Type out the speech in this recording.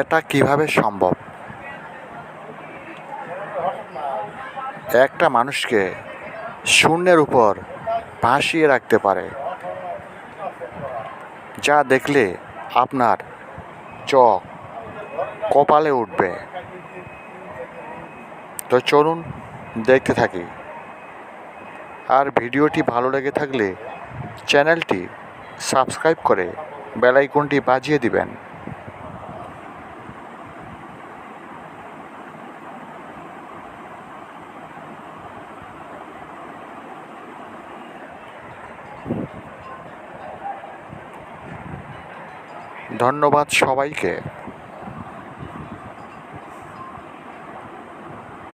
এটা কীভাবে সম্ভব? একটা মানুষকে শূন্যের উপর ভাসিয়ে রাখতে পারে। যা দেখলে আপনার চোখ কপালে উঠবে। তো চলুন দেখতে থাকি। আর ভিডিওটি ভালো লেগে থাকলে চ্যানেলটি সাবস্ক্রাইব করে বেলাইকনটি বাজিয়ে দিবেন। ধন্যবাদ সবাইকে।